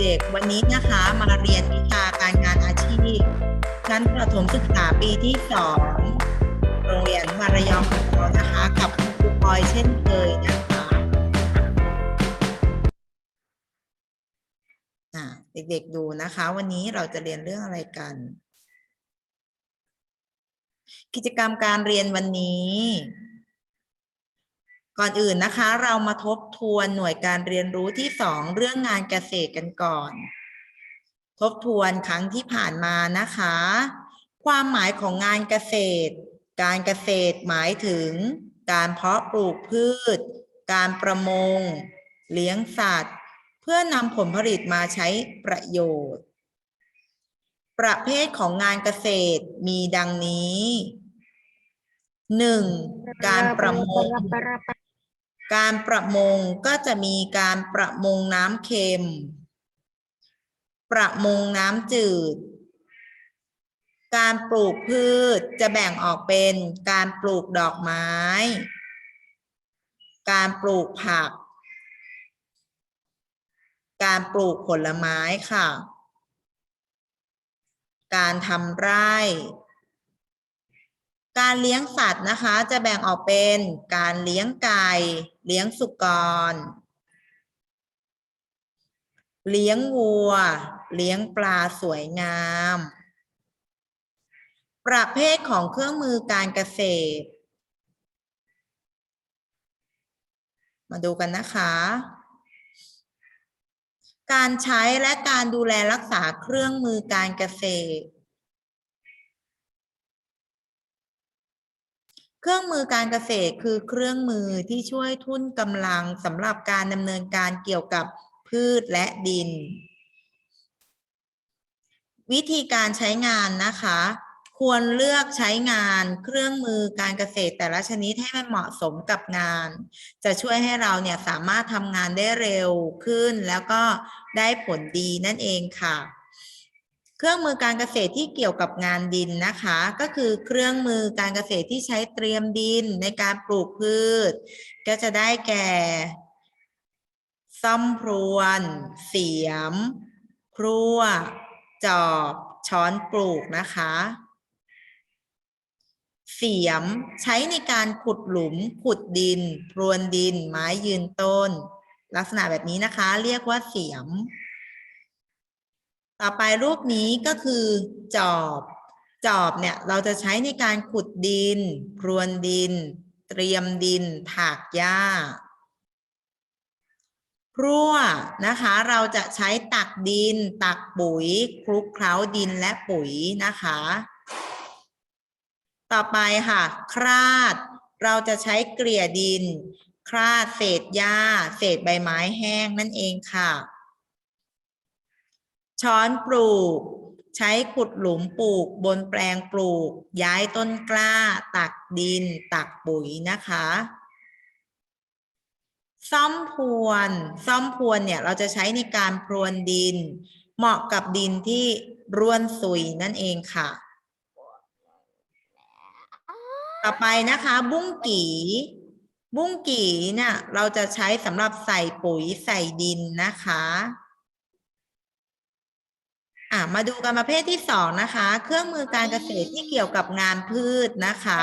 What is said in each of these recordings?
เด็กๆ วันนี้นะคะมาเรียนวิชาการงานอาชีพชั้นประถมศึกษาปีที่สองโรงเรียนวารยองของเรานะคะ กับคุณครูปอยเช่นเคยนะคะะเด็กๆดูนะคะ วันนี้เราจะเรียนเรื่องอะไรกัน กิจกรรมการเรียนวันนี้ ก่อนอื่นนะคะ เรามาทบทวนหน่วยการเรียนรู้ที่สองเรื่องงานเกษตรกันก่อน ทบทวนครั้งที่ผ่านมานะคะ ความหมายของงานเกษตร การเกษตรหมายถึง การเพาะปลูกพืช การประมง เลี้ยงสัตว์ เพื่อนำผลผลิตมาใช้ประโยชน์ ประเภทของงานเกษตรมีดังนี้หนึ่งการประมง การประมงก็จะมีการประมงน้ำเค็ม ประมงน้ำจืด การปลูกพืชจะแบ่งออกเป็นการปลูกดอกไม้ การปลูกผัก การปลูกผลไม้ค่ะ การทำไร่ การเลี้ยงสัตว์นะคะ จะแบ่งออกเป็นการเลี้ยงไก่ เลี้ยงสุกร เลี้ยงวัว เลี้ยงปลาสวยงาม ประเภทของเครื่องมือการเกษตร มาดูกันนะคะ การใช้และการดูแลรักษาเครื่องมือการเกษตร เครื่องมือการเกษตรคือเครื่องมือที่ช่วยทุ่นกำลังสำหรับการดำเนินการเกี่ยวกับพืชและดิน วิธีการใช้งานนะคะ ควรเลือกใช้งานเครื่องมือการเกษตรแต่ละชนิดให้มันเหมาะสมกับงาน จะช่วยให้เราเนี่ยสามารถทำงานได้เร็วขึ้นแล้วก็ได้ผลดีนั่นเองค่ะ เครื่องมือการเกษตรที่เกี่ยวกับงานดินนะคะ ก็คือเครื่องมือการเกษตรที่ใช้เตรียมดินในการปลูกพืช ก็จะได้แก่ ซ่อมพรวน เสียมพรั่วจอบ ช้อนปลูกนะคะ เสียมใช้ในการขุดหลุม ขุดดิน พรวนดิน ไม้ยืนต้น ลักษณะแบบนี้นะคะ เรียกว่าเสียม ต่อไปรูปนี้ก็คือจอบ จอบเนี่ยเราจะใช้ในการขุดดิน พรวนดิน เตรียมดิน ถากหญ้าพรั่วนะคะ เราจะใช้ตักดิน ตักปุ๋ย คลุกเคล้าดินและปุ๋ยนะคะ ต่อไปค่ะ คราด เราจะใช้เกลี่ยดิน คราดเศษหญ้า เศษใบไม้แห้งนั่นเองค่ะ ช้อนปลูก ใช้ขุดหลุมปลูก บนแปลงปลูก ย้ายต้นกล้า ตักดิน ตักปุ๋ยนะคะ ซ่อมพรวน ซ่อมพรวนเนี่ยเราจะใช้ในการพรวนดิน เหมาะกับดินที่ร่วนซุยนั่นเองค่ะ ต่อไปนะคะ บุ้งกีบุ้งกีเนี่ยเราจะใช้สำหรับใส่ปุ๋ยใส่ดินนะคะ อะมาดูกันประเภทที่สองนะคะ เครื่องมือการเกษตรที่เกี่ยวกับงานพืชนะคะ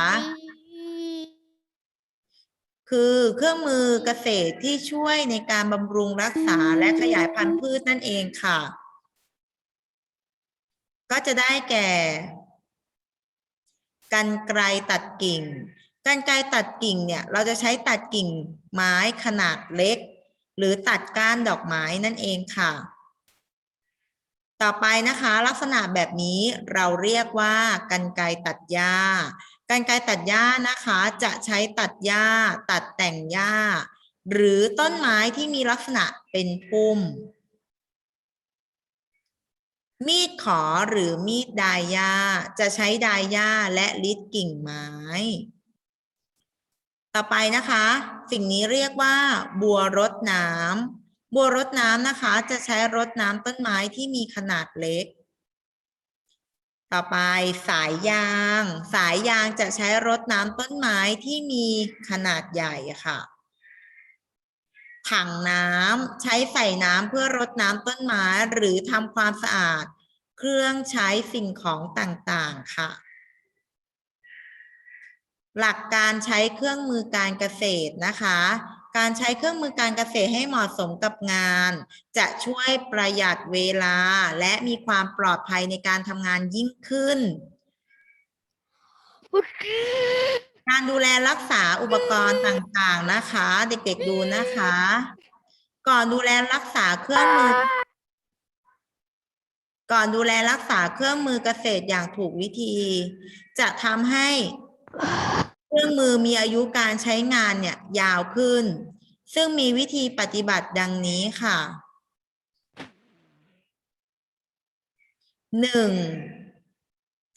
คือเครื่องมือเกษตรที่ช่วยในการบำรุงรักษาและขยายพันธุ์พืชนั่นเองค่ะ ก็จะได้แก่กันไกรตัดกิ่ง กันไกรตัดกิ่งเนี่ย เราจะใช้ตัดกิ่งไม้ขนาดเล็ก หรือตัดก้านดอกไม้นั่นเองค่ะ ต่อไปนะคะลักษณะแบบนี้เราเรียกว่ากันไกตัดหญ้ากันไกตัดหญ้านะคะจะใช้ตัดหญ้า ตัดแต่งหญ้า หรือต้นไม้ที่มีลักษณะเป็นพุ่ม มีดขอหรือมีดดายหญ้าจะใช้ดายหญ้าและลิดกิ่งไม้ ต่อไปนะคะ สิ่งนี้เรียกว่า บัวรดน้ำ บัวรดน้ำนะคะ จะใช้รดน้ำต้นไม้ที่มีขนาดเล็ก ต่อไปสายยาง สายยางจะใช้รดน้ำต้นไม้ที่มีขนาดใหญ่ค่ะ ถังน้ำใช้ใส่น้ำเพื่อรดน้ำต้นไม้หรือทำความสะอาด เครื่องใช้สิ่งของต่างๆค่ะหลักการใช้เครื่องมือการเกษตรนะคะ การใช้เครื่องมือการเกษตรให้เหมาะสมกับงาน จะช่วยประหยัดเวลาและมีความปลอดภัยในการทำงานยิ่งขึ้น การดูแลรักษาอุปกรณ์ต่างๆนะคะ เด็กๆดูนะคะ ก่อนดูแลรักษาเครื่องมือ ก่อนดูแลรักษาเครื่องมือเกษตรอย่างถูกวิธี จะทำให้ เครื่องมือมีอายุการใช้งานเนี่ยยาวขึ้น ซึ่งมีวิธีปฏิบัติดังนี้ค่ะหนึ่ง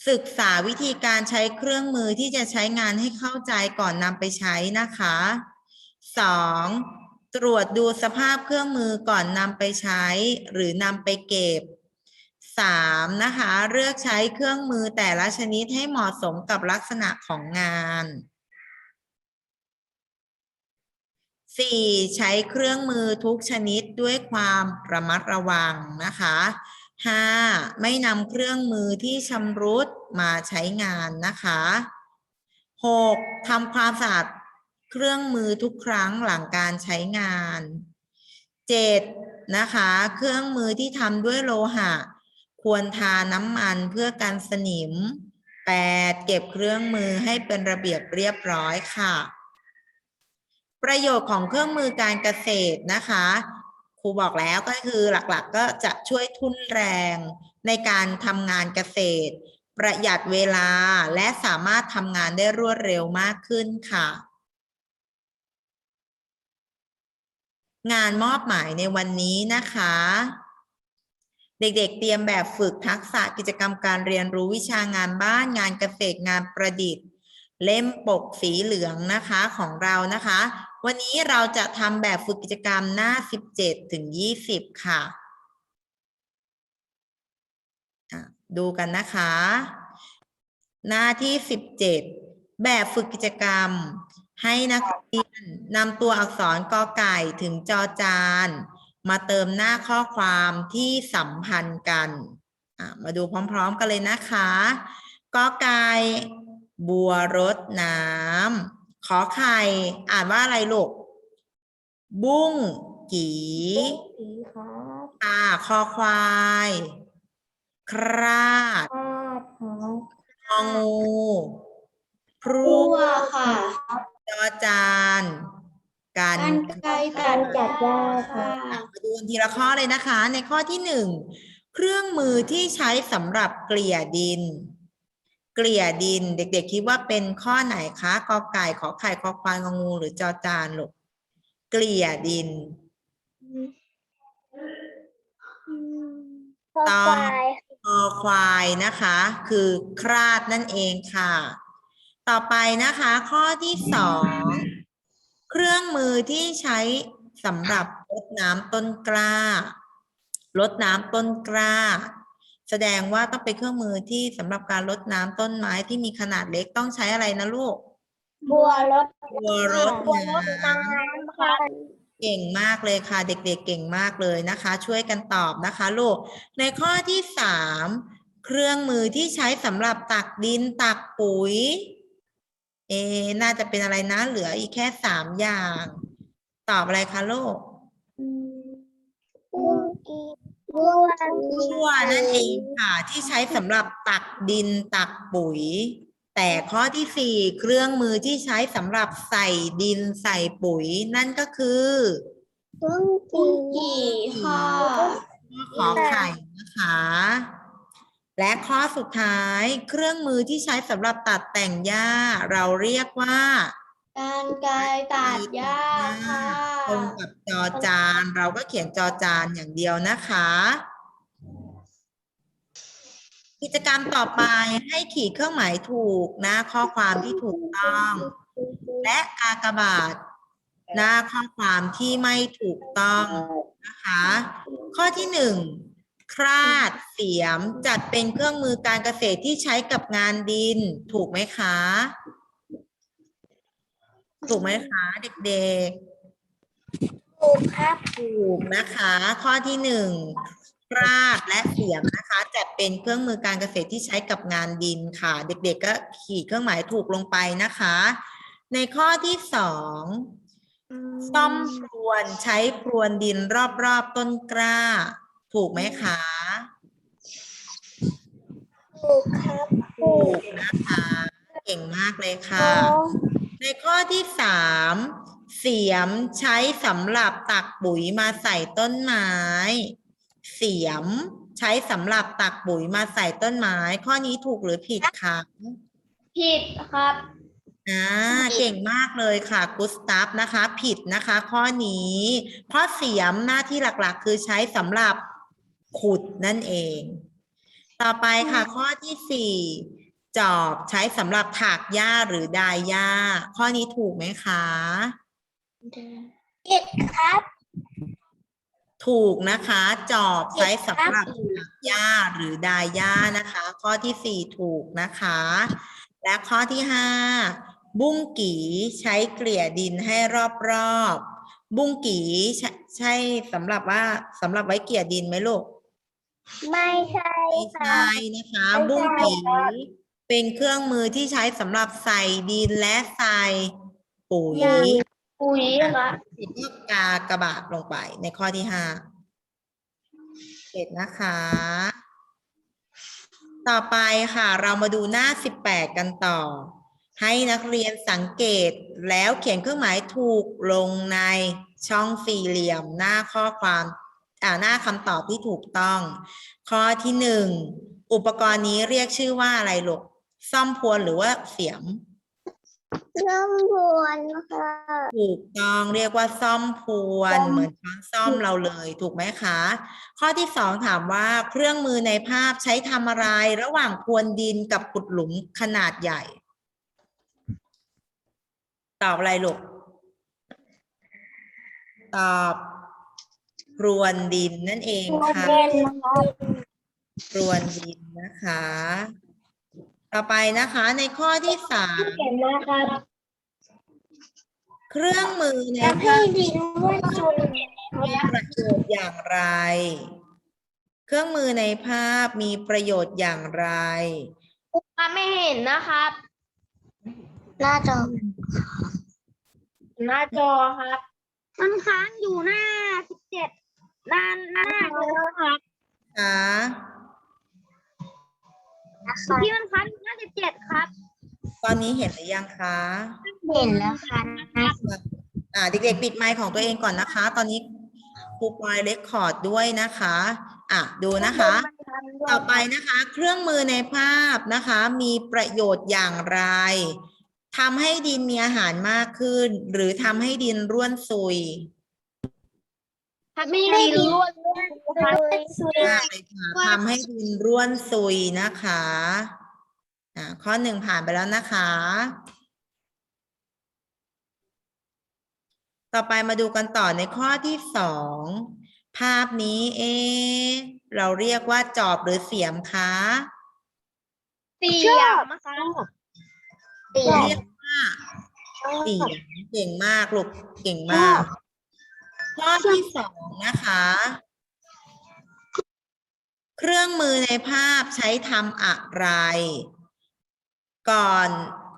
ศึกษาวิธีการใช้เครื่องมือที่จะใช้งานให้เข้าใจก่อนนำไปใช้นะคะสองตรวจดูสภาพเครื่องมือก่อนนำไปใช้ หรือนำไปเก็บสามนะคะ เลือกใช้เครื่องมือแต่ละชนิดให้เหมาะสมกับลักษณะของงาน สี่ใช้เครื่องมือทุกชนิดด้วยความระมัดระวังนะคะห้าไม่นำเครื่องมือที่ชำรุดมาใช้งานนะคะหกทำความสะอาดเครื่องมือทุกครั้งหลังการใช้งานเจ็ดนะคะ เครื่องมือที่ทำด้วยโลหะ ควรทาน้ำมันเพื่อกันสนิม 8. เก็บเครื่องมือให้เป็นระเบียบเรียบร้อยค่ะ ประโยชน์ของเครื่องมือการเกษตรนะคะครูบอกแล้วก็คือหลักๆก็จะช่วยทุนแรงในการทำงานเกษตร ประหยัดเวลาและสามารถทำงานได้รวดเร็วมากขึ้นค่ะ งานมอบหมายในวันนี้นะคะ เด็กๆเตรียมแบบฝึกทักษะกิจกรรมการเรียนรู้วิชางานบ้านงานเกษตรงานประดิษฐ์ เล่มปกสีเหลืองนะคะของเรานะคะ วันนี้เราจะทำแบบฝึกกิจกรรมหน้า 17 ถึง 20 ค่ะ ดูกันนะคะ หน้าที่ 17 แบบฝึกกิจกรรม ให้นักเรียนนำตัวอักษรกอไก่ถึงจอจาน มาเติมหน้าข้อความที่สัมพันธ์กัน มาดูพร้อมๆกันเลยนะคะกอไก่ บัวรดน้ำขอไข่อ่านว่าอะไรลูก บุ้งกีสีครับอ่าคอควาย คราดคาดครับงองูพรพัุวค่ะจอจานกันกันไกรตัดจัดหญ้าค่ะมาดูกันทีละข้อเลยนะคะ ในข้อที่หนึ่งเครื่องมือที่ใช้สำหรับเกลี่ยดินเกลี่ยดิน เด็ก ๆ คิดว่าเป็นข้อไหนคะกอไก่ขอไข่ขอควายงองู หรือจอจานลูกเกลี่ยดินต่อไปคอควายนะคะ คือคราดนั่นเองค่ะ ต่อไปนะคะ ข้อที่สองเครื่องมือที่ใช้สำหรับรดน้ำต้นกล้ารดน้ำต้นกล้า แสดงว่าต้องเป็นเครื่องมือที่สำหรับการรดน้ำต้นไม้ที่มีขนาดเล็กต้องใช้อะไรนะลูก บัวรถบัวรดบัวรถน้ำน้ำค่ะเก่งมากเลยค่ะ เด็กๆ เก่งมากเลยนะคะ ช่วยกันตอบนะคะลูก ในข้อที่สามเครื่องมือที่ใช้สำหรับตักดินตักปุ๋ย เอะน่าจะเป็นอะไรนะ เหลืออีกแค่สามอย่าง ตอบอะไรคะลูกบัวกี บัวชั่วนั่นเองค่ะ ที่ใช้สำหรับตักดินตักปุ๋ย แต่ข้อที่สี่เครื่องมือที่ใช้สำหรับใส่ดินใส่ปุ๋ย นั่นก็คือบัวกีค่ะขอไข่นะคะและข้อสุดท้ายเครื่องมือที่ใช้สำหรับตัดแต่งหญ้า เราเรียกว่า การไกรตัดหญ้าค่ะตรงกับจอจาน เราก็เขียนจอจานอย่างเดียวนะคะ กิจกรรมต่อไปให้ขีดเครื่องหมายถูกหน้าข้อความที่ถูกต้อง และกากบาทหน้าข้อความที่ไม่ถูกต้องนะคะ ข้อที่หนึ่งคราดเสียมจัดเป็นเครื่องมือการเกษตรที่ใช้กับงานดินถูกไหมคะ ถูกไหมคะเด็กถูกครับถูกนะคะ ข้อที่หนึ่งคราดและเสียมนะคะจัดเป็นเครื่องมือการเกษตรที่ใช้กับงานดินค่ะ เด็กๆก็ขีดเครื่องหมายถูกลงไปนะคะ ในข้อที่สองซ่อมพรวนใช้พรวนดินรอบๆต้นกล้า ถูกไหมคะถูกครับถูกนะคะ เก่งมากเลยค่ะ ในข้อที่สามเสียมใช้สำหรับตักปุ๋ยมาใส่ต้นไม้ เสียมใช้สำหรับตักปุ๋ยมาใส่ต้นไม้ ข้อนี้ถูกหรือผิดคะผิดครับอ่าเก่งมากเลยค่ะกุสตัฟนะคะ ผิดนะคะ ข้อนี้เพราะเสียมหน้าที่หลักๆ คือใช้สำหรับขุดนั่นเอง ต่อไปค่ะข้อที่สี่ จอบใช้สำหรับถากหญ้าหรือดายหญ้า ข้อนี้ถูกไหมคะ ผิดครับ ถูกนะคะ จอบใช้สำหรับถากหญ้าหรือดายหญ้านะคะ ข้อที่สี่ถูกนะคะ และข้อที่ห้าบุ้งกีใช้เกลี่ยดินให้รอบๆบุ้งกีใช่ใช่สำหรับว่าสำหรับไว้เกลี่ยดินไหมลูก ไม่ใช่ไม่ค่ะ ใช่นะคะไม่ใช่บุ้งกีครับ เป็นเครื่องมือที่ใช้สำหรับใส่ดินและใส่ปุ๋ยปุ๋ยค่ะติดเลือกกากระบาดลงไปในข้อที่ห้าเสร็จนะคะ ต่อไปค่ะ เรามาดูหน้าสิบแปดกันต่อ ให้นักเรียนสังเกตแล้วเขียนเครื่องหมายถูกลงในช่องสี่เหลี่ยม หน้าข้อความอ่าหน้าคำตอบที่ถูกต้อง ข้อที่หนึ่งอุปกรณ์นี้เรียกชื่อว่าอะไรลูก ซ่อมพวนหรือว่าเสียมน้ำบวนค่ะถูกต้องเรียกว่าซ่อมพวนซ่อมเหมือนช้อนซ่อมเราเลย ถูกไหมคะ ข้อที่สองถามว่าเครื่องมือในภาพใช้ทำอะไร ระหว่างพรวนดินกับขุดหลุมขนาดใหญ่ ตอบอะไรลูกตอบพรวนดินนั่นเองค่ะพรวนดินนะคะ ต่อไปนะคะในข้อที่สามเห็นนะครับเครื่องมือในจะให้ภาพดินว่าจุนมีประโยชน์อย่างไร เครื่องมือในภาพมีประโยชน์อย่างไรไม่เห็นนะครับ หน้าจอหน้าจอครับ มันค้างอยู่หน้าสิบเจ็ดด้านหน้าเลยครับ คะ ที่มันค้างอยู่หน้าสิบเจ็ดครับตอนนี้เห็นหรือยังคะเห็นแล้วค่ะอ่าเด็กๆ ปิดไมค์ของตัวเองก่อนนะคะ ตอนนี้ครูปอยเลคคอร์ดด้วยนะคะอะดูนะคะ ต่อไปนะคะ เครื่องมือในภาพนะคะ มีประโยชน์อย่างไรทำให้ดินมีอาหารมากขึ้น หรือทำให้ดินร่วนซุย ไม่ได้ดินล้วนเลยมากเลยค่ะทำให้ดินร่วนซุยนะคะอ่าข้อหนึ่งผ่านไปแล้วนะคะ ต่อไปมาดูกันต่อในข้อที่สองภาพนี้เอะเราเรียกว่าจอบหรือเสียมคะเสียมนะคะเสียเรียกว่าเสียมเก่งมากลูกเก่งมาก ข้อที่สองนะคะ เครื่องมือในภาพใช้ทำอะไร ก่อน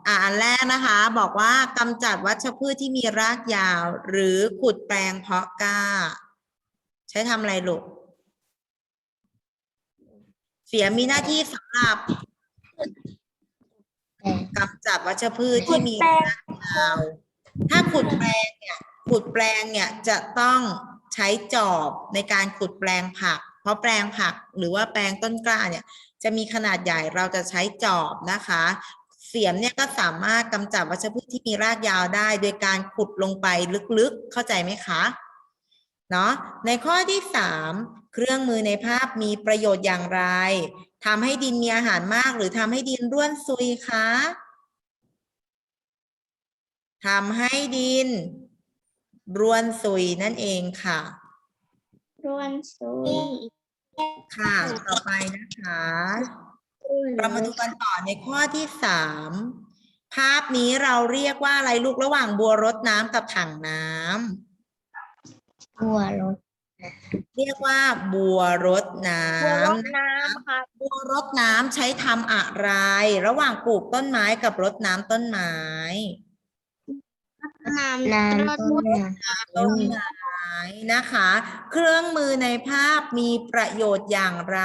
อ่าอันแรกนะคะ บอกว่ากำจัดวัชพืชที่มีรากยาว หรือขุดแปลงเพาะกล้า ใช้ทำอะไรลูกเสียมีหน้าที่สำหรับกำจัดวัชพืชที่มีรากยาว ถ้าขุดแปลงเนี่ย ขุดแปลงเนี่ยจะต้องใช้จอบในการขุดแปลงผัก เพราะแปลงผักหรือว่าแปลงต้นกล้าเนี่ยจะมีขนาดใหญ่เราจะใช้จอบนะคะ เสียมเนี่ยก็สามารถกำจัดวัชพืชที่มีรากยาวได้ โดยการขุดลงไปลึกๆเข้าใจไหมคะเนาะในข้อที่สามเครื่องมือในภาพมีประโยชน์อย่างไรทำให้ดินมีอาหารมาก หรือทำให้ดินร่วนซุยคะทำให้ดิน ร่วนซุยนั่นเองค่ะ รวนซุยค่ะ ต่อไปนะคะ เรามาดูกันต่อในข้อที่สามภาพนี้เราเรียกว่าอะไรลูกระหว่างบัวรดน้ำกับถังน้บัวรถเรียกว่าบัวรดน้บัวรถำน้ำครับบัวรดน้ำใช้ทำอะไร ระหว่างปลูกต้นไม้กับรดน้ำต้นไม้ น้ำน้ำต้นต้นไม้นะคะ เครื่องมือในภาพมีประโยชน์อย่างไร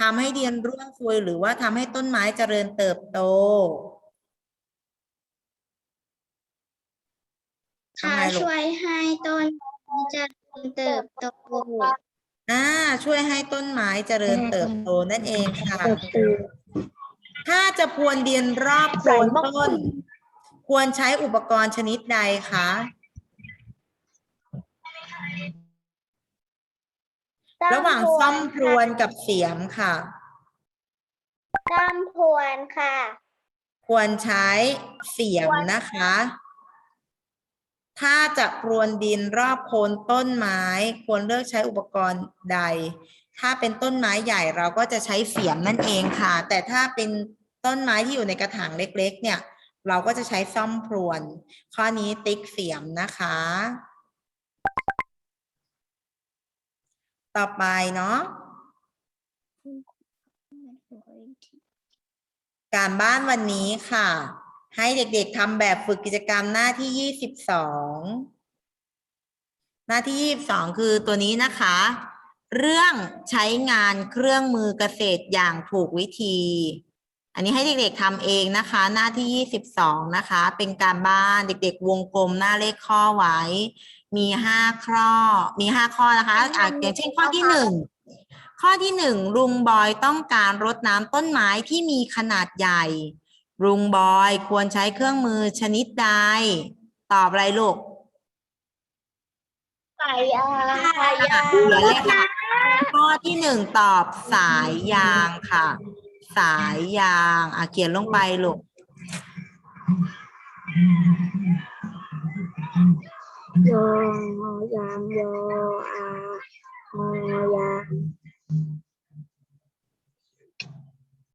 ทำให้เดียนร่วงซุยหรือว่าทำให้ต้นไม้เจริญเติบโตทำไมลูกช่วยให้ต้นเจะเติบโตอ่าช่วยให้ต้นไม้เจริญเติบโตนั่นเองค่ะ ถ้าจะพรวนดินรอบโคนต้น ควรใช้อุปกรณ์ชนิดใดคะระหว่างซ่อมพรวนกับเสียมค่ะ ซ่อมพรวนค่ะ ควรใช้เสียมนะคะ ถ้าจะพรวนดินรอบโคนต้นไม้ ควรเลือกใช้อุปกรณ์ใด ถ้าเป็นต้นไม้ใหญ่เราก็จะใช้เสียมนั่นเองค่ะ แต่ถ้าเป็นต้นไม้ที่อยู่ในกระถางเล็ก ๆ เนี่ย เราก็จะใช้ซ่อมพรวน ข้อนี้ติ๊กเสียมนะคะ ต่อไปเนาะการบ้านวันนี้ค่ะ ให้เด็กๆทำแบบฝึกกิจกรรมหน้าที่22หน้าที่22คือตัวนี้นะคะ เรื่องใช้งานเครื่องมือเกษตรอย่างถูกวิธี อันนี้ให้เด็กๆทำเองนะคะ หน้าที่ 22 นะคะ เป็นการบ้านเด็กๆ วงกลมหน้าเลขข้อไว้ มีห้าข้อ มีห้าข้อนะคะอะอย่างเช่นข้อที่หนึ่งข้อที่หนึ่งลุงบอยต้องการรดน้ำต้นไม้ที่มีขนาดใหญ่ ลุงบอยควรใช้เครื่องมือชนิดใด ตอบอะไรลูกสายยางสายยางเขียนเลยค่ะข้อที่หนึ่งตอบสายยางค่ะ สายยางอะเขียนลงไปลูกโยยามโยอาโมยาง